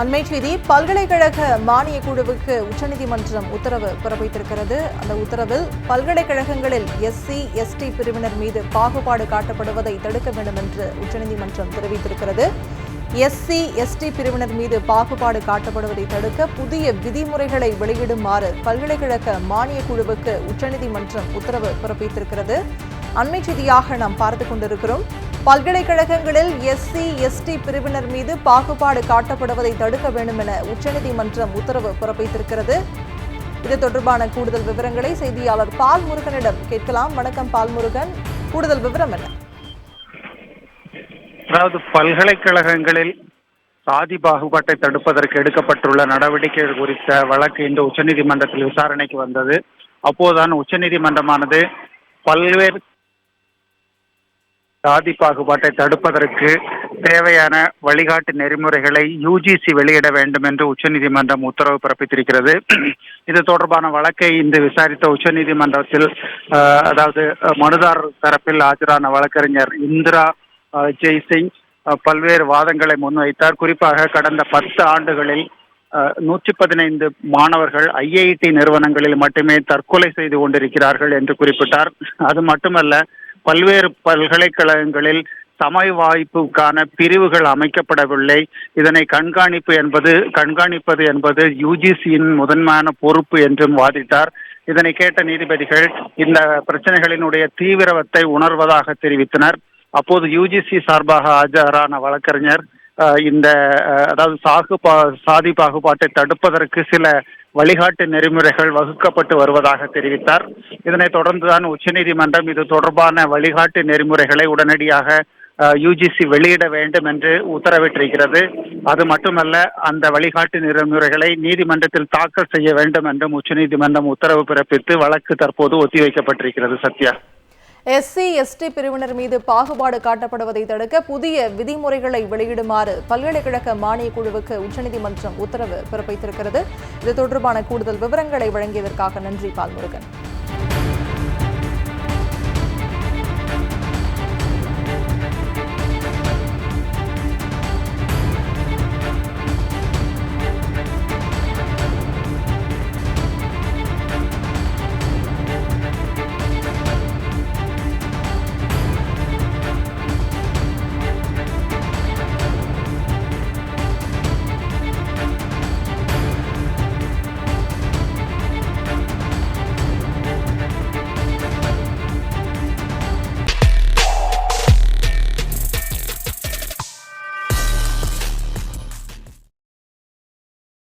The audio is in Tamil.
அண்மை செய்தி பல்கலைக்கழக மானிய குழுவுக்கு உச்சநீதிமன்றம் உத்தரவு பிறப்பித்திருக்கிறது. அந்த உத்தரவில் பல்கலைக்கழகங்களில் எஸ்சி எஸ்டி பிரிவினர் மீது பாகுபாடு காட்டப்படுவதை தடுக்க வேண்டும் என்று உச்சநீதிமன்றம் தெரிவித்திருக்கிறது. எஸ்சி எஸ்டி பிரிவினர் மீது பாகுபாடு காட்டப்படுவதை தடுக்க புதிய விதிமுறைகளை வெளியிடுமாறு பல்கலைக்கழக மானிய குழுவுக்கு உச்சநீதிமன்றம் உத்தரவு பிறப்பித்திருக்கிறது. அண்மை செய்தியாக நாம் பார்த்து கொண்டிருக்கிறோம். பல்கலைக்கழகங்களில் எஸ்சி எஸ்டி பிரிவினர் மீது பாகுபாடு காட்டப்படுவதை தடுக்க வேண்டும் என உச்சநீதிமன்றம் உத்தரவு பிறப்பித்திருக்கிறது. இது தொடர்பான கூடுதல் விவரங்களை செய்தியாளர் பால் முருகனிடம் கேட்கலாம். வணக்கம் பால் முருகன். கூடுதல் விவரம் என்ன? அதாவது பல்கலைக்கழகங்களில் சாதி பாகுபாட்டை தடுப்பதற்கு எடுக்கப்பட்டுள்ள நடவடிக்கைகள் குறித்த வழக்கு இந்த உச்சநீதிமன்றத்தில் விசாரணைக்கு வந்தது. அப்போதுதான் உச்சநீதிமன்றமானது பல்வேறு சாதி பாகுபாட்டை தடுப்பதற்கு தேவையான வழிகாட்டு நெறிமுறைகளை யுஜிசி வெளியிட வேண்டும் என்று உச்சநீதிமன்றம் உத்தரவு பிறப்பித்திருக்கிறது. இது தொடர்பான வழக்கை இன்று விசாரித்த உச்சநீதிமன்றத்தில் அதாவது மனுதாரர் தரப்பில் ஆஜரான வழக்கறிஞர் இந்திரா அஹ், ஜெய்சிங் பல்வேறு வாதங்களை முன்வைத்தார். குறிப்பாக கடந்த பத்து ஆண்டுகளில் நூற்றி பதினைந்து மாணவர்கள் ஐஐடி நிறுவனங்களில் மட்டுமே தற்கொலை செய்து கொண்டிருக்கிறார்கள் என்று குறிப்பிட்டார். அது மட்டுமல்ல பல்வேறு பல்கலைக்கழகங்களில் சமய வாய்ப்புக்கான பிரிவுகள் அமைக்கப்படவில்லை. இதனை கண்காணிப்பு என்பது கண்காணிப்பது என்பது யுஜிசியின் முதன்மையான பொறுப்பு என்றும் வாதிட்டார். இதனை கேட்ட நீதிபதிகள் இந்த பிரச்சனைகளினுடைய தீவிரத்தை உணர்வதாக தெரிவித்தனர். அப்போது யுஜிசி சார்பாக ஆஜரான வழக்கறிஞர் இந்த அதாவது சாகு பா சாதி பாகுபாட்டை தடுப்பதற்கு சில வழிகாட்டு நெறிமுறைகள் வகுக்கப்பட்டு வருவதாக தெரிவித்தார். இதனைத் தொடர்ந்துதான் உச்சநீதிமன்றம் இது தொடர்பான வழிகாட்டு நெறிமுறைகளை உடனடியாக யுஜிசி வெளியிட வேண்டும் என்று உத்தரவிட்டிருக்கிறது. அது மட்டுமல்ல அந்த வழிகாட்டு நெறிமுறைகளை நீதிமன்றத்தில் தாக்கல் செய்ய வேண்டும் என்றும் உச்சநீதிமன்றம் உத்தரவு பிறப்பித்து வழக்கு தற்போது ஒத்திவைக்கப்பட்டிருக்கிறது சத்யா. எஸ்சி எஸ்டி பிரிவினர் மீது பாகுபாடு காட்டப்படுவதை தடுக்க புதிய விதிமுறைகளை வெளியிடுமாறு பல்கலைக்கழக மானிய குழுவுக்கு உச்சநீதிமன்றம் உத்தரவு பிறப்பித்திருக்கிறது. இது தொடர்பான கூடுதல் விவரங்களை வழங்கியதற்காக நன்றி பால்முருகன்.